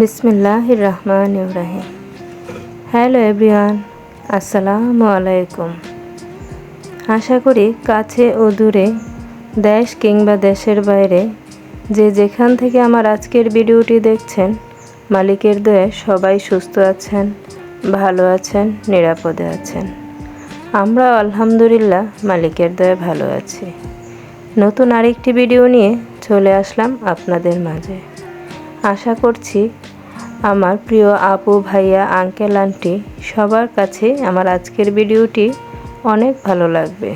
বিসমিল্লাহ Rahman Ibrahim hello everyone, আসসালামু আলাইকুম। আশা করি কাছে ও দূরে, দেশ কিংবা দেশের বাইরে, যে যেখান থেকে আমার আজকের ভিডিওটি দেখছেন, মালিকের দয়ে সবাই সুস্থ আছেন, ভালো আছেন, নিরাপদে আছেন। আমরা আলহামদুলিল্লাহ মালিকের দয়ে ভালো আছি। নতুন আরেকটি ভিডিও নিয়ে চলে আসলাম আপনাদের মাঝে। আশা করছি আমার প্রিয় আপু, ভাইয়া আঙ্কেল আন্টি সবার কাছে আমার আজকের ভিডিওটি অনেক ভালো লাগবে।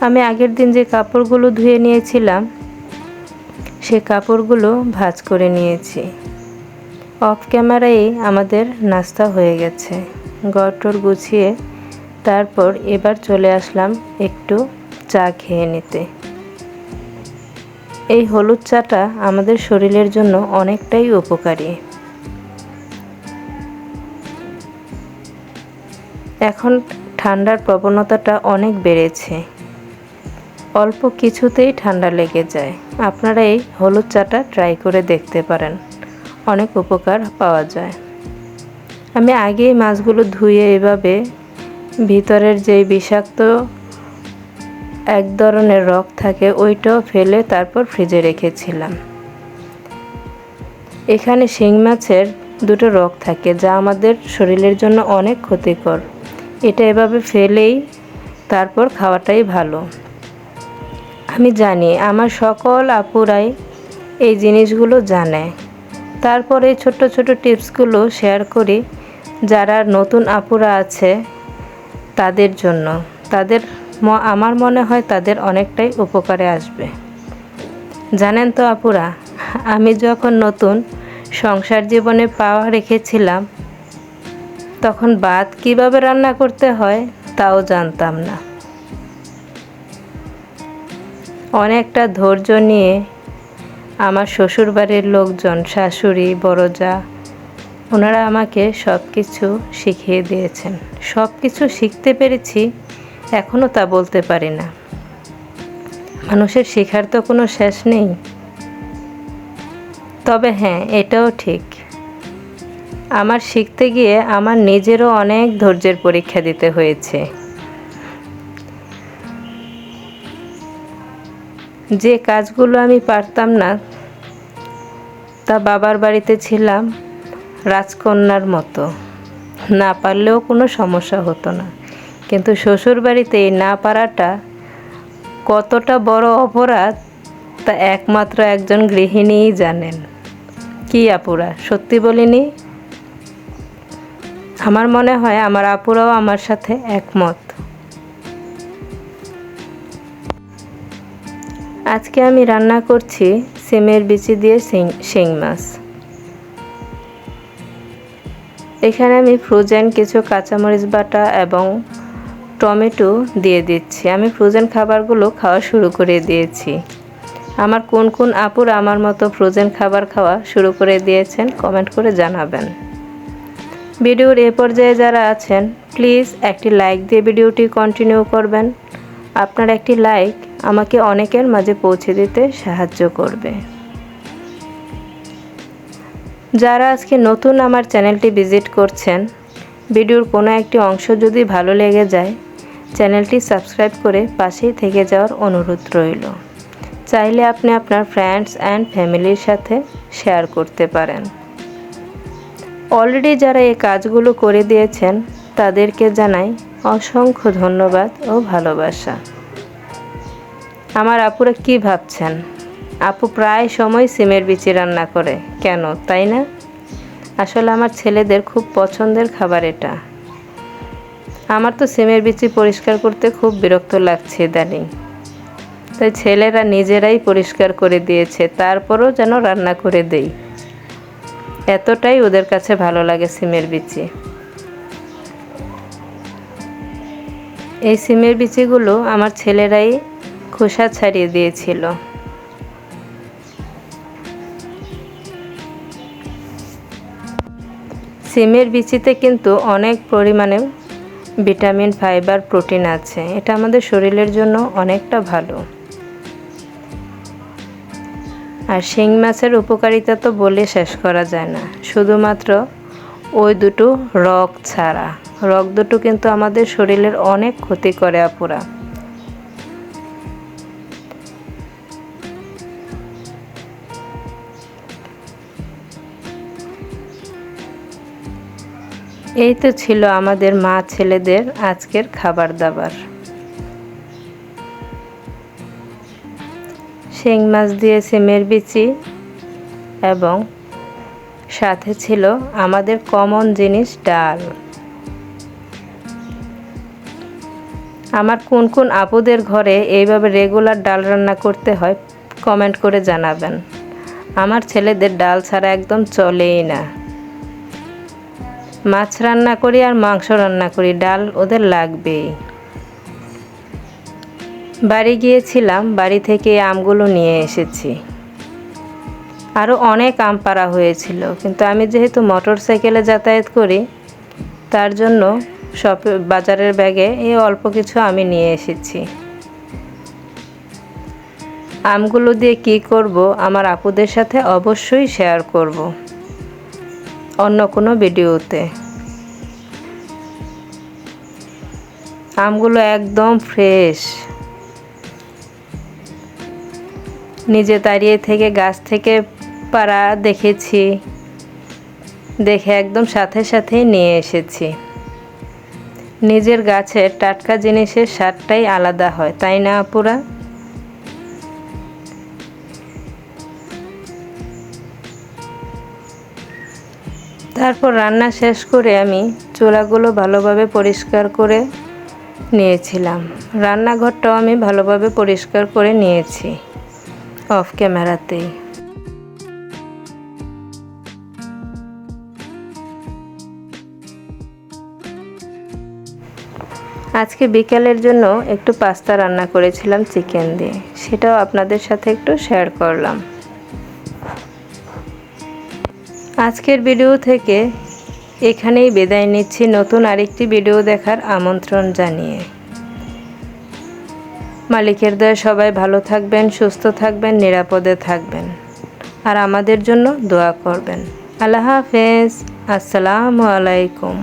আমি আগের দিন যে কাপড়গুলো ধুয়ে নিয়েছিলাম, সে কাপড়গুলো ভাজ করে নিয়েছি। অফ ক্যামেরায় আমাদের নাস্তা হয়ে গেছে। গটর গুছিয়ে তারপর এবার চলে আসলাম একটু চা খেয়ে নিতে। এই হলুদ চাটা আমাদের শরীরের জন্য অনেকটাই উপকারী। এখন ঠান্ডার প্রবণতাটা অনেক বেড়েছে। অল্প কিছুতেই ঠান্ডা লেগে যায়। আপনারা এই হলুদ চাটা ট্রাই করে দেখতে পারেন। অনেক উপকার পাওয়া যায়। আমি আগেই মাছগুলো ধুয়ে এভাবে ভিতরের যেই বিষাক্ত এক ধরনের রক থাকে, ওইটাও ফেলে তারপর ফ্রিজে রেখেছিলাম। এখানে শিং মাছের দুটো রক থাকে, যা আমাদের শরীরের জন্য অনেক ক্ষতিকর। এটা এভাবে ফেলেই তারপর খাওয়াটাই ভালো। আমি জানি, আমার সকল আপুরাই এই জিনিসগুলো জানে। তারপরে ছোট ছোট টিপসগুলো শেয়ার করি, যারা নতুন আপুরা আছে তাদের জন্য। তাদের আমার মনে হয় তাদের অনেকটাই উপকারে আসবে। জানেন তো আপুরা, আমি যখন নতুন সংসার জীবনে পাওয়া রেখেছিলাম, তখন ভাত কীভাবে রান্না করতে হয় তাও জানতাম না। অনেকটা ধৈর্য নিয়ে আমার শ্বশুরবাড়ির লোকজন, শাশুড়ি বড় যা ওনারা আমাকে সব কিছু শিখিয়ে দিয়েছেন। সব কিছু শিখতে পেরেছি এখনও তা বলতে পারি না। মানুষের শেখার তো কোনো শেষ নেই। তবে হ্যাঁ এটাও ঠিক। আমার শিখতে গিয়ে আমার নিজেরও অনেক ধৈর্যের পরীক্ষা দিতে হয়েছে। যে কাজগুলো আমি পারতাম না, তা বাবার বাড়িতে ছিলাম, রাজকন্যার মতো। না পারলেও কোনো সমস্যা হতো না। কিন্তু শ্বশুর বাড়িতে না পারাটা কতটা বড় অপরাধ, তা একমাত্র একজন গৃহিণীই জানেন। কি আপুরা, সত্যি বলিনি? আমার মনে হয় আমার আপুরাও আমার সাথে একমত। আজকে আমি রান্না করছি সিমের বিচি দিয়ে শিং মাছ। এখানে আমি ফ্রোজেন, কিছু কাঁচামরিচ বাটা এবং টমেটো দিয়ে দিচ্ছি। আমি ফ্রোজেন খাবারগুলো খাওয়া শুরু করে দিয়েছি। আমার কোন কোন আপুর আমার মতো ফ্রোজেন খাবার খাওয়া শুরু করে দিয়েছেন কমেন্ট করে জানাবেন। ভিডিওর এ পর্যায়ে যারা আছেন প্লিজ একটি লাইক দিয়ে ভিডিওটি কন্টিনিউ করবেন। আপনার একটি লাইক আমাকে অনেকের মাঝে পৌঁছে দিতে সাহায্য করবে। যারা আজকে নতুন আমার চ্যানেলটি ভিজিট করছেন, ভিডিওর কোনো একটি অংশ যদি ভালো লেগে যায় চ্যানেলটি সাবস্ক্রাইব করে পাশেই থেকে যাওয়ার অনুরোধ রইল। চাইলে আপনি আপনার ফ্রেন্ডস অ্যান্ড ফ্যামিলির সাথে শেয়ার করতে পারেন। অলরেডি যারা এই কাজগুলো করে দিয়েছেন, তাদেরকে জানাই অসংখ্য ধন্যবাদ ও ভালোবাসা। আমার আপুরা কি ভাবছেন? আপু প্রায় সময় সিমের বিচি রান্না করে। কেন, তাই না? আসলে আমার ছেলেদের খুব পছন্দের খাবার এটা। আমার তো সিমের বিচি পরিষ্কার করতে খুব বিরক্ত লাগছে ইদানিং। তাই ছেলেরা নিজেরাই পরিষ্কার করে দিয়েছে, তারপরও যেন রান্না করে দেই। এতটাই ওদের কাছে ভালো লাগে সিমের বিচি। এই সিমের বিচিগুলো আমার ছেলেরাই খোসা ছাড়িয়ে দিয়েছিল। সিমের বিচিতে কিন্তু অনেক পরিমাণে ভিটামিন, ফাইবার, প্রোটিন আছে। এটা আমাদের শরীরের জন্য অনেকটা ভালো। আর শিং মাছের উপকারিতা তো বলে শেষ করা যায় না। শুধুমাত্র ওই দুটো রক ছাড়া। রক দুটো কিন্তু আমাদের শরীরের অনেক ক্ষতি করে আপুরা। এই তো ছিল আমাদের মা ছেলেদের আজকের খাবার দাবার। শিং মাছ দিয়ে সিমের বিচি এবং সাথে ছিল আমাদের কমন জিনিস ডাল। আমার কোন কোন আপুদের ঘরে এইভাবে রেগুলার ডাল রান্না করতে হয় কমেন্ট করে জানাবেন। আমার ছেলেদের ডাল ছাড়া একদম চলেই না। মাছ রান্না করি আর মাংস রান্না করি, ডাল ওদের লাগবেই বাড়ি গিয়েছিলাম, বাড়ি থেকে আমগুলো নিয়ে এসেছি। আরও অনেক আম পাড়া হয়েছিল, কিন্তু আমি যেহেতু মোটর সাইকেলে যাতায়াত করি, তার জন্য সব বাজারের ব্যাগে এই অল্প কিছু আমি নিয়ে এসেছি। আমগুলো দিয়ে কি করব, আমার আপুদের সাথে অবশ্যই শেয়ার করব। অন্য কোনো ভিডিওতে। আমগুলো একদম ফ্রেশ নিজে দাঁড়িয়ে থেকে গাছ থেকে পাড়া দেখেছি। দেখে একদম সাথে সাথেই নিয়ে এসেছি। নিজের গাছের টাটকা জিনিসের স্বাদটাই আলাদা হয়, তাই না আপুরা? তারপর রান্না শেষ করে আমি চুলাগুলো ভালোভাবে পরিষ্কার করে নিয়েছিলাম। রান্নাঘরটাও আমি ভালোভাবে পরিষ্কার করে নিয়েছি, অফ ক্যামেরাতেই। আজকে বিকালের জন্য একটু পাস্তা রান্না করেছিলাম চিকেন দিয়ে, সেটাও আপনাদের সাথে একটু শেয়ার করলাম। আজকের ভিডিও থেকে এখানেই বিদায় নিচ্ছি। নতুন আরেকটি ভিডিও দেখার আমন্ত্রণ জানিয়ে। মালিকের দয়া সবাই ভালো থাকবেন, সুস্থ থাকবেন, নিরাপদে থাকবেন। আর আমাদের জন্য দোয়া করবেন। আল্লাহ হাফেজ। আসসালামু আলাইকুম।